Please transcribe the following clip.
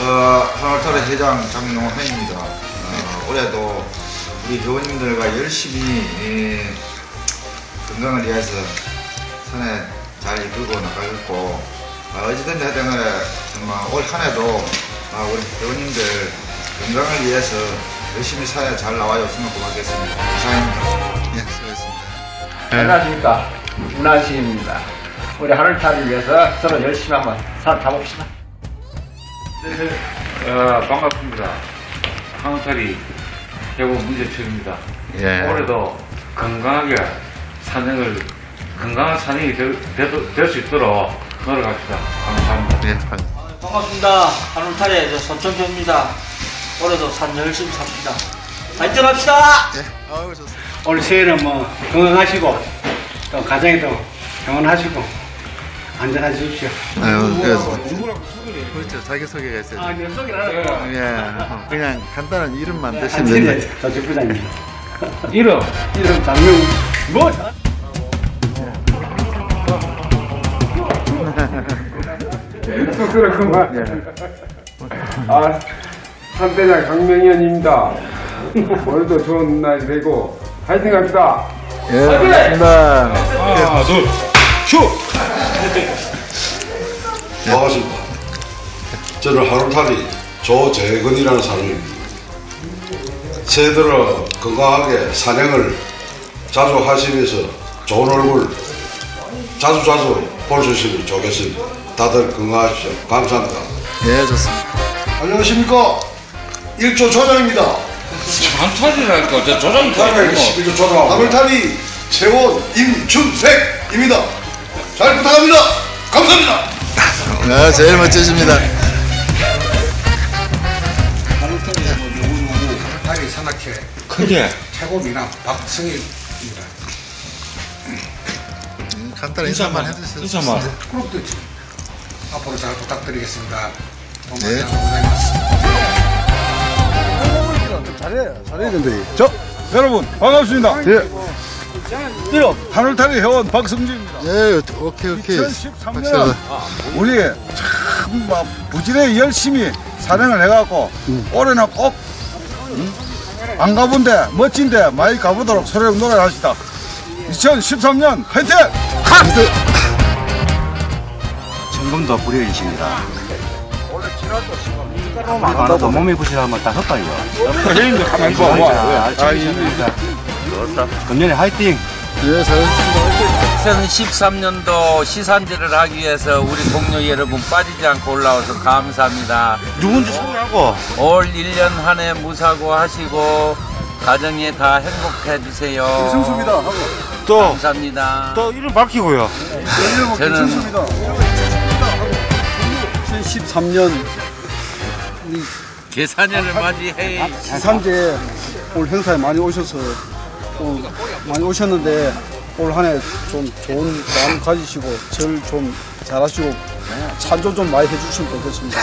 하나타의 회장 장용환입니다. 어, 올해도 우리 회원님들과 열심히 예, 건강을 위해서 산에 잘 이끌고 나가겠고 어, 어찌됐든 하여간에 정말 올 한 해도 아, 우리 회원님들 건강을 위해서 열심히 산에 잘 나와줬으면 고맙겠습니다. 이상입니다. 예, 수고했습니다. 안녕하십니까 문화시입니다 우리 하늘타를 위해서 서로 열심히 한번 산 타봅시다 어, 반갑습니다. 한우탈이 대구 문제철입니다. 예. 올해도 건강하게 산행을 건강한 산행이 될 수 있도록 노력합시다. 감사합니다. 예, 반- 반갑습니다. 한울탈의 저 손천표입니다. 올해도 산 열심히 삽시다. 파이팅 합시다! 예. 아우, 좋습니다. 올 새해는 뭐 건강하시고 또 가정에도 평안하시고 안전하십시오. 아유, 그래서. 그렇죠. 자기소개가 있어요. 아, 내 소개를. 예, 그냥 간단한 이름만 아, 네, 됩니다. 저쪽 부장님. 이름 이름 장명. 뭐? 그렇구만. 아, 산대장 강명현입니다. 오늘도 좋은 날 되고 파이팅 합시다. 예, 반갑습니다. 하나 둘 반갑습니다. 저는 하루탈이 조재근이라는 사람입니다. 새해 들어 건강하게 산행을 자주 하시면서 좋은 얼굴 자주 자주 볼 수 있으면 좋겠습니다. 다들 건강하십시오. 감사합니다. 예, 좋습니다. 안녕하십니까. 1조 조장입니다. 한탈이라니까 저 조장 11조 조장. 하루탈이 세원 임준택입니다. 잘 부탁합니다. 감사합니다. 아, 제일 멋지십니다. 산악회 크게 최고 미남 박승일입니다. 음, 간단한 인사만 해주세요. 인사만. 그룹도 앞으로 잘 부탁드리겠습니다. 네. 네. 고맙습니다. 저 여러분 반갑습니다. 예. 하늘탈이 회원 박성진입니다. 예, 오케이, 오케이. 2013년 확실하다. 우리 참막 부지런히 열심히 산행을 해갖고 올해는 꼭안 가본데 멋진데 많이 가보도록 서로 노래를 하시다. 2013년 화이팅! 정금도 불효이십니다. 많아도 몸이 부실하면 다 헛발이요. 형님들 가만히 봐. 와. 아, 이 금년에 화이팅! 예, 잘했습니다. 2013년도 시산제를 하기 위해서 우리 동료 여러분 빠지지 않고 올라와서 감사합니다. 누군지 소개하고 올 1년 한 해 무사고 하시고 가정에 다 행복해 주세요. 승수입니다. 하고 또, 감사합니다. 또 이름 밝히고요. 저는 2013년 계산년을 맞이해 지산제 올 행사에 많이 오셔서 또 많이 오셨는데 올 한 해 좀 좋은 마음 가지시고 절 좀 잘하시고 찬조 좀 많이 해주시면 좋겠습니다.